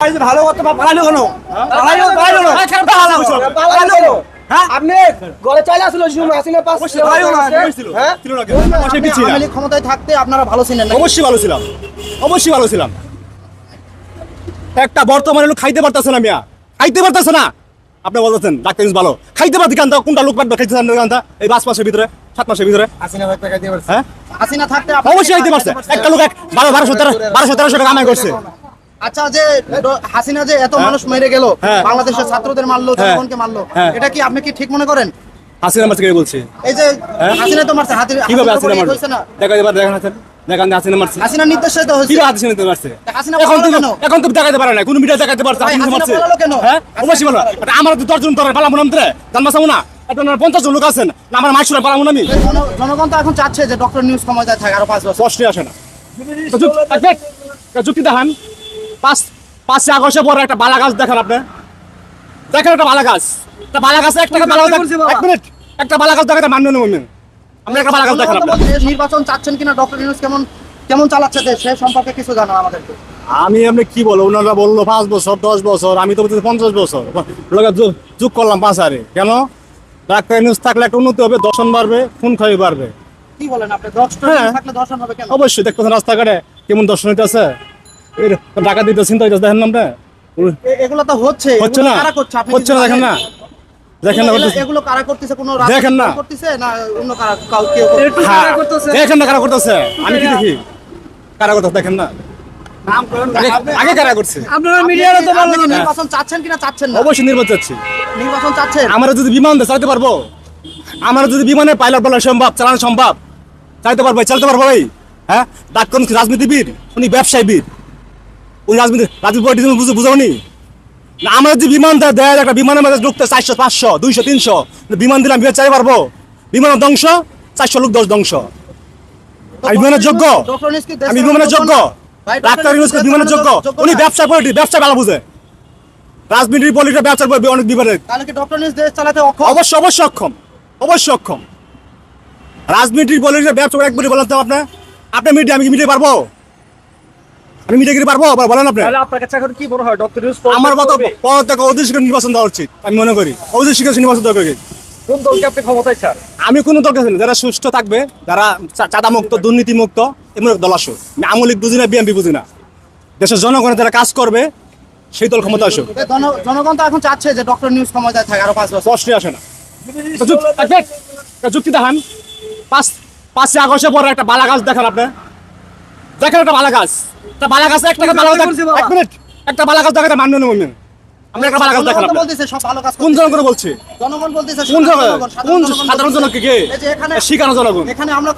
এই যে ভালো কথা পালালো কেন? পালালো পালালো পালালো পালালো হ্যাঁ? আপনি গলে চাইলে আসলে হাসিনা পাস হ্যাঁ? ছিল না পাশে পিছিয়ে আওয়ামী লীগ ক্ষমতায় থাকতে আপনারা ভালো ছিলেন অবশ্যই ভালো ছিলাম। অবশ্যই ভালো ছিলাম। একটা বর্তমানে লোক খাইতে পারতেছে না মিয়া। খাইতে পারতেছে না। আপনি বলতেছেন ডাক্তার ভালো। খাইতে পারতে কান্তা কোনটা লোক পাঠবে? খাইতে কান্তা এই পাঁচ মাসের ভিতরে সাত মাসের ভিতরে। হ্যাঁ? অবশ্যই খাইতে পারছে। একটা লোক এক বারো বারোশো তেরো বারোশো তেরোশো টাকা কামাই করছে। আচ্ছা যে হাসিনা যে এত মানুষ মেরে গেল হ্যাঁ। বাংলাদেশের ছাত্রদের মারলো হ্যাঁ। জনগণকে মারলো হ্যাঁ। এটা কি আপনি কি ঠিক মনে করেন? হাসিনা মারছে কে বলছি? এই যে হ্যাঁ? হাসিনা তো মারছে হাতির কীভাবে হাসিনা মারছে দেখা এবার দেখেন হাসিনা দেখান হাসিনা মারছে। হাসিনার নির্দেশে তো হয়েছে। কীভাবে হাসিনা নিতে হাসিনা এখন পালালো এখন তো দেখাতে পারে না কোন মিডিয়া দেখাতে পারছে হাসিনা হাসিনা মারছে। হ্যাঁ? অবশ্যই বলো। আমার তো দশজন তোর পালাবো না মন্ত্রে জানবা না? একটা পঞ্চাশ জন লোক আছেন আমার মাইশুরা পালাবো না আমি? জনগণ তো এখন চাচ্ছে যে ডক্টর নিউজ ক্ষমতায় থাকে আরও পাঁচ বছর। আসে না। যুক্তি দেখান। পাঁচ আগস্টে পরে একটা বালা গাছ দেখান আপনি। দেখেন একটা বালা গাছ একটা বালা গাছ একটা বালা গাছ এক মিনিট। একটা বালা গাছ দেখাতে মান্য নেব আমি আপনি একটা বালা গাছ দেখান নির্বাচন চাচ্ছেন কিনা ডক্টর নিউজ কেমন কেমন চালাচ্ছে দেশ? সে সম্পর্কে কিছু জানান আমাদেরকে। আমি আপনি কি বলব ওনারা বলল পাঁচ বছর দশ বছর আমি তো বলছি পঞ্চাশ বছর। যুগ- করলাম পাঁচ আরে কেন? ডাক্তার নিউজ থাকলে একটা উন্নতি হবে দর্শন বাড়বে খুন খাই বাড়বে। কি বলেন আপনি? হ্যাঁ। থাকলে দর্শন হবে কেন? অবশ্যই দেখতেছেন রাস্তাঘাটে কেমন দর্শন হইতেছে। টাকা দিতে চিন্তা হইতেছে দেখেন না আপনি? এগুলো তো হচ্ছে হচ্ছে না? কারা করছে? আপনি হচ্ছে না দেখেন না? দেখেন না এগুলো- কারা করতেছে? কোনো দেখেন না। করতেছে না অন্য কারা কাউ কেউ করতেছে? দেখেন না কারা করতেছে। আমি কি দেখি? কারা করতেছে দেখেন না। আগে- আগে কারা করছে? আপনারা মিডিয়ারও তো ভালো আপনি কি না নির্বাচন চাচ্ছেন কিনা চাচ্ছেন না? অবশ্যই নির্বাচন চাচ্ছি। নির্বাচন চাচ্ছেন? আমরা যদি বিমান চালাতে পারব আমরা যদি বিমানে পাইলট বলা সম্ভব চালানো সম্ভব চালাতে পারব চালাতে পারব ভাই। হ্যাঁ? ডাক্তার কি রাজনীতিবিদ উনি ব্যবসায়ীবিদ উনি রাজনীতি রাজনীতি পলিটিক্স বুঝে বুঝাওনি? না, আমরা যদি বিমান দেয় একটা বিমানের মধ্যে ঢুকতে চারশো, পাঁচশো, দুইশো, তিনশো বিমান দিলাম বিমান চাই পারব? বিমানের ধ্বংস, চারশো লোক দশ ধ্বংস। আমি বিমানের যোগ্য? আমি বিমানের যোগ্য? ডাক্তার ইউনুস নিউজ বিমানের যোগ্য? উনি ব্যবসা পলিটিক্স ব্যবসা ভালো বুঝে। রাজনীতি পলিটিক্স ব্যবসার অনেক বিভাগের তাহলে কি ডক্টর নিউজ দেশ চালাতে অক্ষম অবশ্যই অক্ষম। রাজনীতির পলিটিক্সের ব্যবসা করে একবারই বলেন তো আপনার আপনি মিডিয়া আমি কি মিডিয়া পারব? আমি মিডিয়া কি পারব? আবার বলেন আপনি। তাহলে আপনার কাছে এখন কি মনে হয়? ডক্টর নিউজ আমার মতো পদ থেকে অধিষ্ঠিত নির্বাচন দেওয়া উচিত আমি মনে করি। অধিষ্ঠিত নির্বাচন দেওয়া উচিত। কোন দলকে আপনি ক্ষমতায় চান? আমি কোনো দরকার নেই যারা সুস্থ থাকবে যারা চাঁদা মুক্ত দুর্নীতি মুক্ত এমন দল আসুক। আমি আমলিক বুঝি না বিএনপি বুঝি না। দেশের জনগণের যারা কাজ করবে সেই দল ক্ষমতা আসুক। জন- জনগণ তো এখন চাচ্ছে যে ডক্টর নিউজ ক্ষমতায় থাকে আরও পাঁচ বছর। প্রশ্নই আসে না। যুক্তি দেখান। পাঁচ পাঁচই আগস্টে পরে একটা বালা গাছ দেখান আপনি। দেখেন একটা বালা গাছ। একটা বালা গাছ একটা বালা গাছ এক মিনিট। একটা বালা গাছ দেখাতে মান্য নেব আমি। আপনি একটা তো ভালো কাজ কোন। জনগণ বলছে? জনগণ বলতেছে কোন কোন সাধারণ কে জনগণ। এখানে আমরা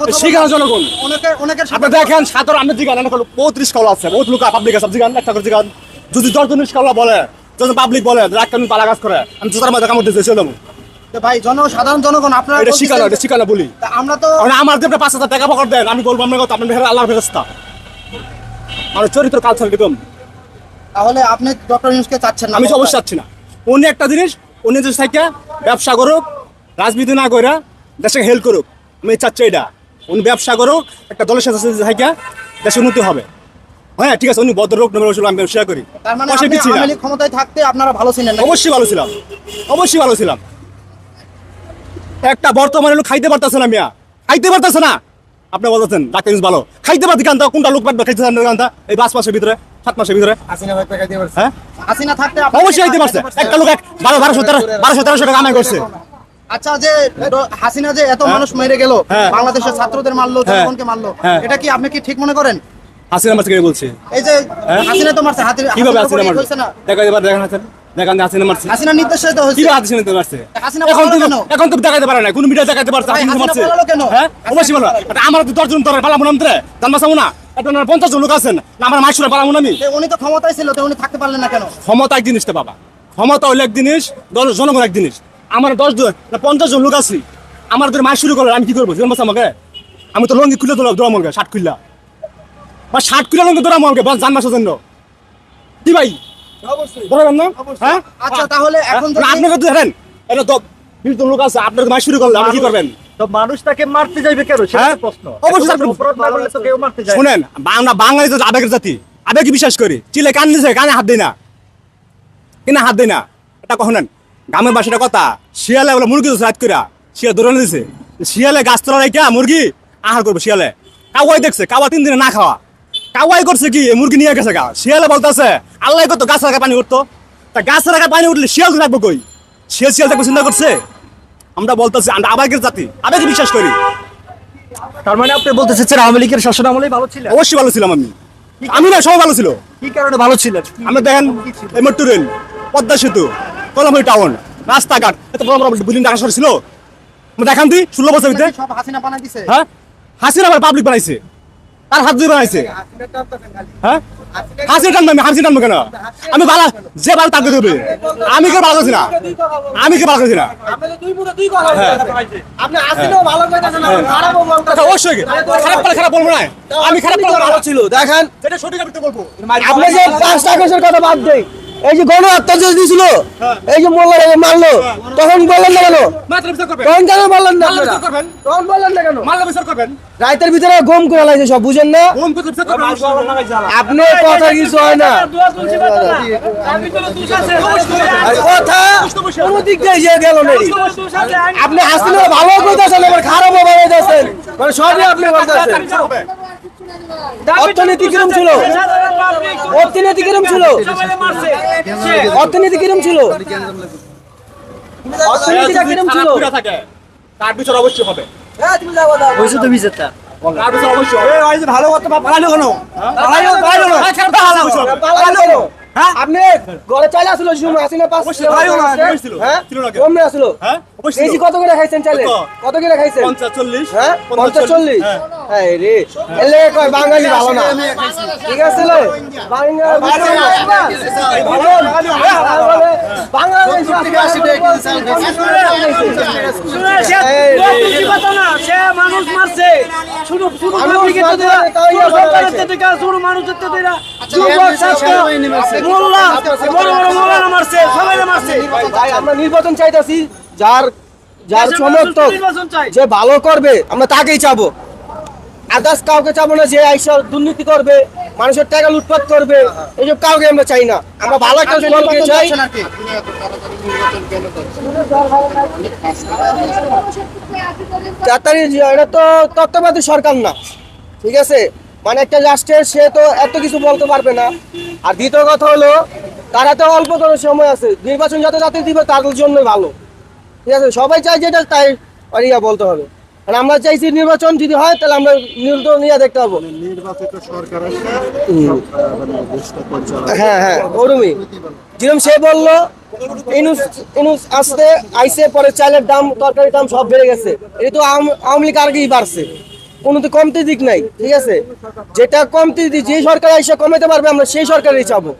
জনগণ। আপনি দেখেন সাধারণ আপনি জিগান অনেক পঁয়ত্রিশ কল আছে বহুত লোক পাবলিক আছে জিগান একটা করে জিগান। যদি দশ কলা বলে যখন পাবলিক বলে পালা গাছ করে আমি জোতার কামড় দিতে চলে ভাই জন সাধারণ জনগণ আপনারা এটা এটা বলি। আমরা তো আমার যে পাঁচ হাজার টাকা পকড় দেন আমি বলব আপনার কথা আপনার ভেড়া আল্লাহর ফেরস্তা আমার চরিত্র কালচার এরকম। তাহলে আপনি ডক্টর নিউজকে চাচ্ছেন না আমি অবশ্যই চাচ্ছি না। উনি একটা জিনিস উনি যে থাকা ব্যবসা করুক রাজনীতি না করে দেশকে হেল্প করুক আমি চাচ্ছি এটা। উনি ব্যবসা করুক একটা দলের সাথে থাকা দেশে উন্নতি হবে। হ্যাঁ ঠিক আছে উনি ভদ্রলোক নেবে ওসব আমি শেয়ার করি। তার মানে আপনি ক্ষমতায় থাকতে আপনারা ভালো ছিলেন অবশ্যই ভালো ছিলাম। অবশ্যই ভালো ছিলাম। একটা বর্তমানে লোক খাইতে পারতেছে না মিয়া। খাইতে পারতেছে না। আপনি বলতেছেন ডাক্তার ইউনুস ভালো। খাইতে পারতে কান্তা কোনটা লোক পাঠবে? খাইতে পারতে কান্তা এই পাঁচ মাসের ভিতরে সাত মাসের ভিতরে। পারছে হ্যাঁ? থাকতে অবশ্যই খাইতে পারছে। একটা লোক এক বারো বারোশো তেরো বারোশো তেরোশো টাকা কামাই করছে। আচ্ছা যে হাসিনা যে এত মানুষ মেরে গেল হ্যাঁ। বাংলাদেশের ছাত্রদের মারলো হ্যাঁ। জনগণকে মারলো হ্যাঁ। এটা কি আপনি কি ঠিক মনে করেন? হাসিনা মারছে কে বলছে? এই যে হ্যাঁ। হাসিনা তো মারছে হাতির কীভাবে হাসিনা মারছে দেখা এবার দেখেন হাসিনা। দেখান হাসিনা মারছে। হাসিনার নির্দেশে তো হয়েছে। কীভাবে হাসিনা নিতে পারছে হাসিনা এখন পালালো এখন তো দেখাতে পারে না কোন মিডিয়া দেখাতে পারছে হাসিনা হাসিনা মারছে। হ্যাঁ? অবশ্যই বলো। আমার তো তোর পালাবো না জানবা না? না জন লোক আছেন না আমার মাইশুরা না আমি? উনি তো ক্ষমতায় ছিল তো উনি থাকতে পারলেন না কেন? ক্ষমতা এক জিনিসটা বাবা। ক্ষমতা হইলে এক জিনিস জনগণ এক জিনিস। আমার দশ জন না পঞ্চাশ জন লোক আছি। আমার যদি মাস শুরু করলে আমি কি করব? জানবা আমাকে? আমি তো লঙ্গি খুলে দৌড়াবো দৌড়াবো আমাকে ষাট খুললা। বা ষাট খুলে লঙ্গি বাস জানবা জন্য কি ভাই? বলবেন না? হ্যাঁ? আচ্ছা তাহলে এখন না, যদি- আপনাকে এটা তো বিশ লোক আছে আপনার মাস শুরু করলে আপনি কি করবেন? তো মানুষ তাকে মারতে যাইবে কেন? সেটা হ্যাঁ? প্রশ্ন। অবশ্যই আপনি- অপরাধ না করলে তো কেউ মারতে যায় শুনেন আমরা বাঙালি তো আবেগের জাতি। আবেগে বিশ্বাস করি? চিলে কান কানে হাত দিই না। কিনা হাত দেয় না? এটা কখন নেন? গ্রামের বাসাটা কথা। শিয়ালে বলে মুরগি রাত কইরা। দৌড়ানো দিছে। শিয়ালে গাছ তোলা মুরগি আহার করব শিয়ালে। কাওয়াই দেখছে কাওয়া তিন দিনে না খাওয়া। কাওয়াই করছে কি? মুরগি নিয়ে গেছে গা। শিয়ালে বলতেছে আল্লাহ কত গাছ রাখা পানি উঠতো? তা গাছ রাখা পানি উঠলে শিয়াল রাখব কই? শিয়াল শিয়াল থাকব চিন্তা করছে? আমরা বলতেছি আমরা আবেগের জাতি আবেগে বিশ্বাস করি। তার মানে আপনি বলতে চাচ্ছেন আওয়ামী লীগের শাসন আমলেই ভালো ছিলেন? অবশ্যই ভালো ছিলাম আমি। আমি না সবাই ভালো ছিল। কি কারণে ভালো ছিলেন? আমরা দেখেন এই মেট্রো রেল পদ্মা সেতু কলমই টাউন রাস্তাঘাট এত বড় বড় বিল্ডিং ঢাকা শহরে ছিল। আমরা দেখান তুই ষোলো বছর ভিতরে। সব হাসিনা বানাই দিছে। হ্যাঁ? হাসিনা আবার পাবলিক বানাইছে। তার হাত দিয়ে হয়েছে। হ্যাঁ? টানবো আমি টানবো কেন? আমি ভালো যে ভালো তাকে দেবে। আমি কে ভালো করছি না? আমি কে ভালো করছি না? আচ্ছা, অবশ্যই খারাপ পালে খারাপ বলব না। আমি খারাপ ভালো ছিল। দেখেন আপনি যে পাঁচ টাকা কথা বাদ দেই এই যে গণ হত্যা যে দিয়েছিল এই যে মোল্লা মারলো তখন বললেন না কেন? মাত্র বিচার করবেন। তখন কেন বললেন না মাল্লা বিচার করবেন। তখন বললেন না কেন? মাল্লা বিচার করবেন। রাইতের ভিতরে গম করে লাগছে সব বুঝেন না? কোন কথা বিচার করবেন। আপনি কথা কিছু হয় না। আর কথা কোন দিক দিয়ে যে গেল না আপনি হাসিনা ভালো কইতাছেন এবার খারাপও বানাইতেছেন মানে সবই আপনি বলতেছেন। অর্থনীতি কিরম ছিল? অর্থনীতি কিরম ছিল? অর্থনীতি কিরম ছিল? অর্থনীতিটা কিরম ছিল? তার বিচার অবশ্যই হবে। হয়েছে তো বিচারটা অবশ্যই ভালো কথা পালালো কেন পালালো পালালো না হ্যাঁ? আপনি ঘরে চাইলে আসলো শুনুন আসিনা পাঁচ হ্যাঁ কমে আসলো হ্যাঁ এই কত করে খাইছেন চাইলে কত? করে খাইছেন পঞ্চাশ চল্লিশ হ্যাঁ পঞ্চাশ চল্লিশ হ্যাঁ। হ্যাঁ রে এলে কয় বাঙালি ভালো না ঠিক আছে লে? বাঙালি। মানুষ মারছে শুধু শুধু মানুষের। আচ্ছা, আমরা নির্বাচন চাইতাছি যার যার সমর্থক। যে ভালো করবে আমরা তাকেই চাবো আদার্স কাউকে চাবো না যে আইসা দুর্নীতি করবে মানুষের টাকা লুটপাট করবে এইসব কাউকে আমরা চাই না আমরা ভালো একটা দলকে চাই এটা তো তত্ত্বাবধায়ক সরকার না ঠিক আছে মানে একটা রাষ্ট্রের সে তো এত কিছু বলতে পারবে না। আর দ্বিতীয় কথা হলো তারা তো অল্প সময় আছে। নির্বাচন যত তাড়াতাড়ি দিবে তাদের জন্যই ভালো। ঠিক আছে? সবাই চাই যেটা তাই আর ইয়া বলতে হবে। আর আমরা চাইছি নির্বাচন যদি হয় তাহলে আমরা নির্বাচন নিয়ে দেখতে পাবো হ্যাঁ হ্যাঁ ওরমই যেরকম সে বলল ইনুস ইনুস আসতে আইসে পরে চালের দাম তরকারির দাম সব বেড়ে গেছে। এটা তো আওয়াম- লীগ আগেই বাড়ছে। কোনো তো কমতে দিক নাই ঠিক আছে? যেটা কমতে দিক যে সরকার আইসে কমাতে পারবে আমরা সেই সরকারই চাবো।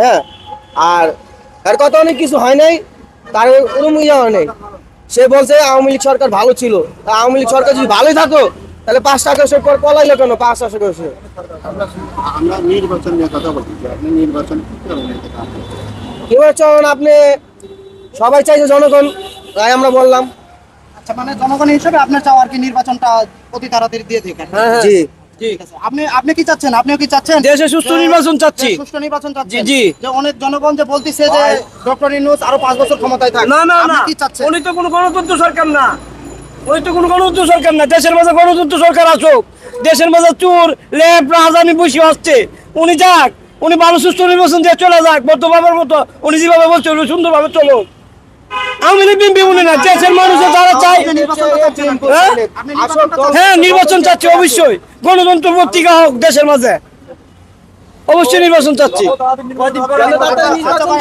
হ্যাঁ? আর তার কথা অনেক কিছু হয় নাই তার ওরকম ইয়ে হয় নাই। সে বলছে আওয়ামী লীগ সরকার ভালো ছিল। তা আওয়ামী লীগ সরকার যদি ভালোই থাকো তাহলে পাঁচ টাকা সে পর পলাইলো কেন? পাঁচ টাকা করে আমরা নির্বাচন নিয়ে কথা বলছি আপনি নির্বাচন কি কারণে আপনি? নির্বাচন আপনি সবাই চাইছে জনগণ তাই আমরা বললাম। মানে জনগণ হিসেবে আপনার চাও আর কি নির্বাচনটা অতি তাড়াতাড়ি দিয়ে দেখেন জি। আপনি আপনি কি চাচ্ছেন? আপনিও কি চাচ্ছেন? দেশে সুষ্ঠু নির্বাচন চাচ্ছি। সুষ্ঠু নির্বাচন চাচ্ছেন? জি, জি। যে অনেক জনগণ যে বলতিছে যে ডক্টর ইউনূস আরও পাঁচ বছর ক্ষমতায় থাক। না না না। কি চাচ্ছেন? উনি তো কোনো গণতন্ত্র সরকার না। উনি তো কোনো গণতন্ত্র সরকার না। দেশের মাঝে গণতন্ত্র সরকার আসুক দেশের মাঝে চোর লেপ রাজধানী বসে আসছে। উনি যাক উনি ভালো সুস্থ নির্বাচন দিয়ে চলে যাক। বর্তমানের মতো উনি যেভাবে বলছে উনি সুন্দরভাবে চলো আমি বিম্বি উনি না দেশের মানুষের যারা কি। হ্যাঁ? হ্যাঁ নির্বাচন চাচ্ছি অবশ্যই। গণতন্ত্র পত্রিকা হোক দেশের মাঝে। অবশ্যই নির্বাচন চাচ্ছি।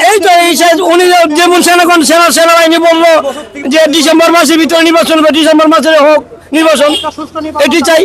এই তো এই উনি যেমন সেনাগণ সেনা সেনাবাহিনী বলল যে ডিসেম্বর মাসের ভিতরে নির্বাচন হবে ডিসেম্বর মাসে হোক নির্বাচন। এটি চাই।